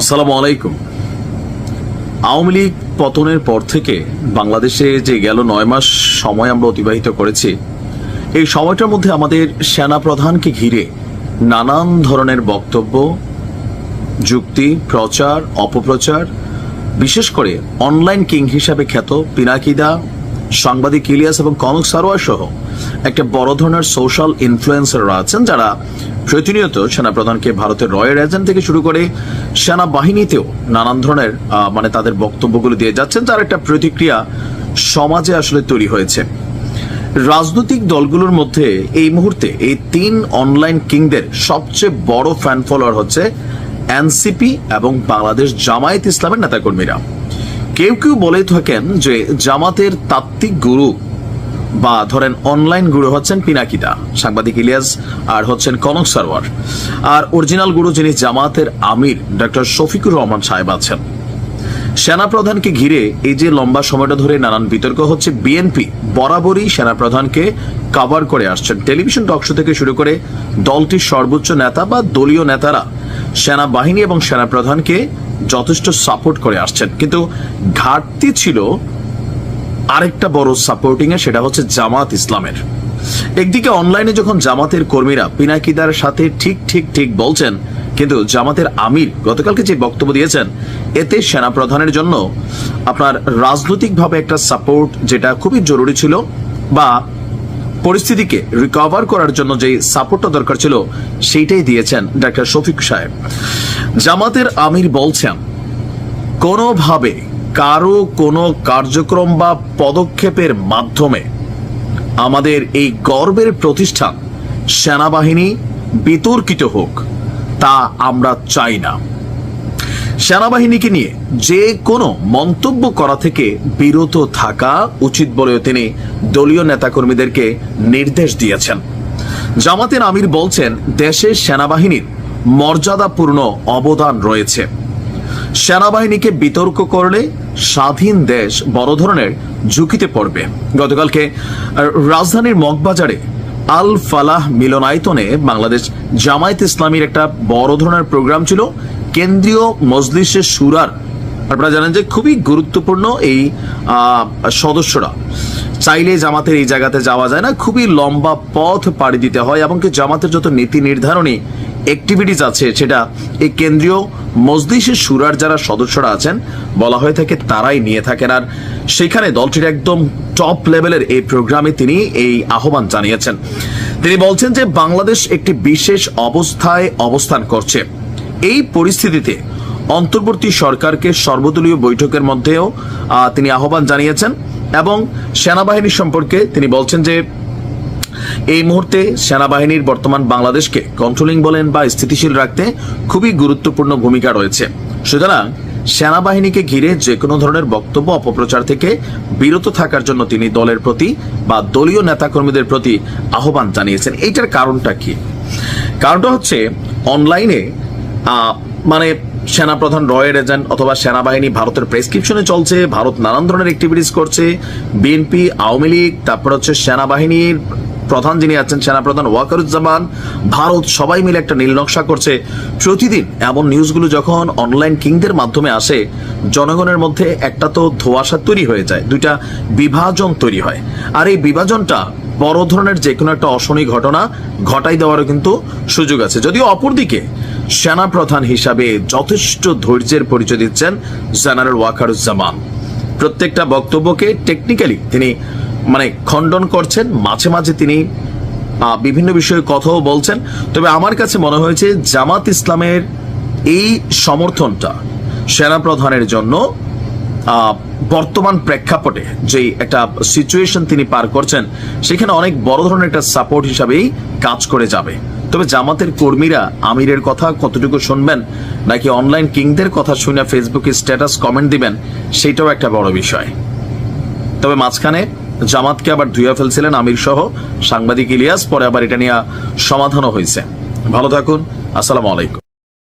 আসসালামু আলাইকুম। আওয়ামী লীগ পতনের পর থেকে বাংলাদেশে যে গেল নয় মাস সময় আমরা অতিবাহিত করেছি, এই সময়টার মধ্যে আমাদের সেনা প্রধানকে ঘিরে নানান ধরনের বক্তব্য, যুক্তি, প্রচার, অপপ্রচার, বিশেষ করে অনলাইন কিং হিসাবে খ্যাত পিনাকিদা, সাংবাদিক ইলিয়াস এবং কনক সারোয়ার সহ একটা বড় ধরনের সোশ্যাল ইনফ্লুয়েন্সাররা আছেন যারা প্রতিনিয়ত সেনাপ্রধানকে ভারতের রয়্যাল এজেন্ট থেকে শুরু করে সেনাবাহিনীতেও নানান ধরনের মানে তাদের বক্তব্যগুলো দিয়ে যাচ্ছেন, তার একটা প্রতিক্রিয়া সমাজে আসলে তৈরি হয়েছে। রাজনৈতিক দলগুলোর মধ্যে এই মুহূর্তে এই তিন অনলাইন কিংদের সবচেয়ে বড় ফ্যান ফলোয়ার হচ্ছে এনসিপি এবং বাংলাদেশ জামায়াত ইসলামের নেতাকর্মীরা। কেউ কেউ বলে থাকেন যে জামাতের তাত্ত্বিক গুরু বা ধরেন অনলাইন গুরু হচ্ছেন পিনাকিদা, সাংবাদিক ইলিয়াস, আর হচ্ছেন কনক সারওয়ার আর অরিজিনাল গুরু যিনি জামাতের আমির ডক্টর শফিকুর রহমান সাহেব আছেন। সেনাপ্রধানকে ঘিরে এই যে লম্বা সময়টা ধরে নানান বিতর্ক হচ্ছে, বিএনপি বরাবরই সেনাপ্রধানকে কাভার করে আসছেন। টেলিভিশন টকশো থেকে শুরু করে দলটির সর্বোচ্চ নেতা বা দলীয় নেতারা সেনাবাহিনী এবং সেনাপ্রধানকে যথেষ্ট সাপোর্ট করে আসছেন। কিন্তু ঘাটতি ছিল আরেকটা বড় সাপোর্টিং এ সেটা হচ্ছে জামাত ইসলামের। একদিকে অনলাইনে যখন জামাতের কর্মীরা পিনাকিদার সাথে ঠিক ঠিক ঠিক বলছেন, কিন্তু জামাতের আমির গতকালকে যে বক্তব্য দিয়েছেন, এতে সেনা প্রধানের জন্য আপনার রাজনৈতিকভাবে একটা সাপোর্ট যেটা খুবই জরুরি ছিল বা পরিস্থিতিকে রিকভার করার জন্য যে সাপোর্টটা দরকার ছিল, সেইটাই দিয়েছেন ডাক্তার শফিক সাহেব। জামাতের আমির বলছেন, কোনোভাবে কারও কোনো কার্যক্রম বা পদক্ষেপের মাধ্যমে আমাদের এই গর্বের প্রতিষ্ঠান সেনাবাহিনী বিতর্কিত হোক, তা আমরা চাই না। সেনাবাহিনীকে নিয়ে যে কোনো মন্তব্য করা থেকে বিরত থাকা উচিত বলেও তিনি দলীয় নেতাকর্মীদেরকে নির্দেশ দিয়েছেন। জামাতের আমির বলছেন, দেশের সেনাবাহিনীর মর্যাদাপূর্ণ অবদান রয়েছে। সেনাবাহিনীকে বিতর্ক করলে স্বাধীন দেশ বড় ধরনের ঝুঁকিতে পড়বে। গতকালকে রাজধানীর মগবাজারে আল ফালাহ মিলনায়তনে বাংলাদেশ জামায়াত ইসলামীর একটা বড় ধরনের প্রোগ্রাম ছিল। কেন্দ্রীয় মজলিসের সুরার। আপনারা জানেন যে খুবই গুরুত্বপূর্ণ এই সদস্যরা। চাইলে জামাতের এই জায়গাতে যাওয়া যায় না। খুবই লম্বা পথ পাড়ি দিতে হয় এবং কি জামাতের যত নীতি নির্ধারণী অ্যাক্টিভিটিস আছে, সেটা এই কেন্দ্রীয় মজলিসের সুরার যারা সদস্যরা আছেন, বলা হয়ে থাকে তারাই নিয়ে থাকেন। আর সেখানে দলটির একদম টপ লেভেলের এই প্রোগ্রামে তিনি এই আহ্বান জানিয়েছেন। তিনি বলছেন যে বাংলাদেশ একটি বিশেষ অবস্থায় অবস্থান করছে। এই পরিস্থিতিতে অন্তর্বর্তী সরকারকে সর্বদলীয় বৈঠকের মধ্যেও তিনি আহ্বান জানিয়েছেন এবং সেনাবাহিনী সম্পর্কে তিনি বলছেন যে এই মুহূর্তে সেনাবাহিনীর বর্তমান বাংলাদেশকে কন্ট্রোলিং বলেন বা স্থিতিশীল রাখতে খুবই গুরুত্বপূর্ণ ভূমিকা রয়েছে। সুতরাং সেনাবাহিনীকে ঘিরে যে কোনো ধরনের বক্তব্য অপপ্রচার থেকে বিরত থাকার জন্য তিনি দলের প্রতি বা দলীয় নেতাকর্মীদের প্রতি আহ্বান জানিয়েছেন। এইটার কারণটা কি? কারণটা হচ্ছে অনলাইনে মানে সেনাপ্রধান রয়ের এজেন্ট অথবা সেনাবাহিনী ভারতের প্রেসক্রিপশনে চলছে, ভারত নানান ধরনের অ্যাক্টিভিটিস করছে, বিএনপি, আওয়ামী লীগ, তারপর হচ্ছে সেনাবাহিনীর প্রধান যিনি আছেন সেনাপ্রধান ওয়াকারুজ্জামান, ভারত সবাই মিলে একটা নীল নকশা করছে। প্রতিদিন এমন নিউজগুলো যখন অনলাইন কিংদের মাধ্যমে আসে, জনগণের মধ্যে একটা তো ধোয়াশা তৈরি হয়ে যায়, দুইটা বিভাজন তৈরি হয়। আর এই বিভাজনটা বড় ধরনের যে কোনো একটা অশনি ঘটনা ঘটাই দেওয়ারও কিন্তু সুযোগ আছে। যদিও অপরদিকে সেনাপ্রধান হিসাবে যথেষ্ট ধৈর্যের পরিচয় দিচ্ছেন জেনারেল ওয়াকারুজ্জামান। প্রত্যেকটা বক্তব্যকে টেকনিক্যালি তিনি মানে খণ্ডন করছেন, মাঝে মাঝে তিনি বিভিন্ন বিষয়ে কথাও বলছেন। তবে আমার কাছে মনে হয়েছে জামাত ইসলামের এই সমর্থনটা সেনাপ্রধানের জন্য বর্তমান প্রেক্ষাপটে যে একটা সিচুয়েশন তিনি পার করছেন, সেখানে অনেক বড় ধরনের একটা সাপোর্ট হিসাবেই কাজ করে যাবে। তবে জামাতের কর্মীরা আমিরের কথা কতটুকু শুনবেন, নাকি অনলাইন কিংদের কথা শুনে ফেসবুকে স্ট্যাটাস কমেন্ট দিবেন, সেটাও একটা বড় বিষয়। তবে মাঝখানে জামাতকে আবার ধুইয়া ফেলছিলেন আমির সহ সাংবাদিক ইলিয়াস, পরে আবার এটা নিয়ে সমাধানও হয়েছে। ভালো থাকুন, আসসালামু আলাইকুম।